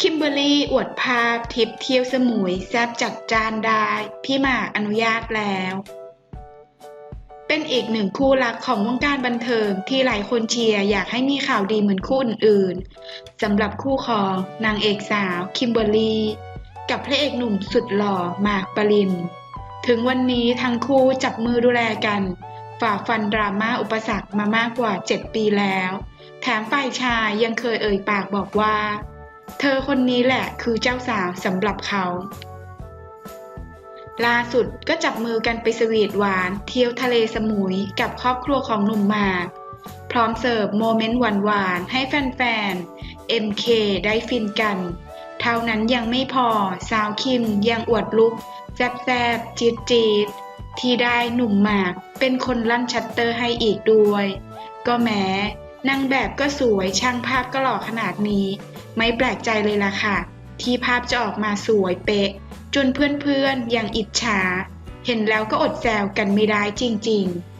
คิมเบอรี่อวดภาพทริปเที่ยวสมุยแซบจัดจานได้ พี่หมากอนุญาตแล้ว เป็นอีกหนึ่งคู่รักของวงการบันเทิงที่หลายคนเชียร์อยากให้มีข่าวดีเหมือนคู่อื่นๆสำหรับคู่ของนางเอกสาวคิมเบอรรี่กับพระเอกหนุ่มสุดหล่อหมากปริน ถึงวันนี้ทั้งคู่จับมือดูแลกันฝ่าฟันดราม่าอุปสรรคมามากกว่า 7 ปีแล้ว แถมฝ่ายชายยังเคยเอ่ยปากบอกว่า เธอคนนี้แหละคือเจ้าสาวสำหรับเขา ล่าสุดก็จับมือกันไปสวีทหวานเที่ยวทะเลสมุยกับครอบครัวของหนุ่มหมาก พร้อมเสิร์ฟโมเมนต์หวานๆให้แฟนๆ MK ได้ฟินกัน เท่านั้นยังไม่พอสาวคิมยังอวดลุกแซบๆจี๊ดๆที่ได้หนุ่มหมากเป็นคนลั่นชัตเตอร์ให้อีกด้วย ก็แม้นางแบบก็สวยช่างภาพก็หล่อขนาดนี้ ไม่แปลกใจเลยล่ะค่ะ ที่ภาพจะออกมาสวยเป๊ะ จนเพื่อนๆ อย่างอิจฉา เห็นแล้วก็อดแซวกันไม่ได้จริงๆ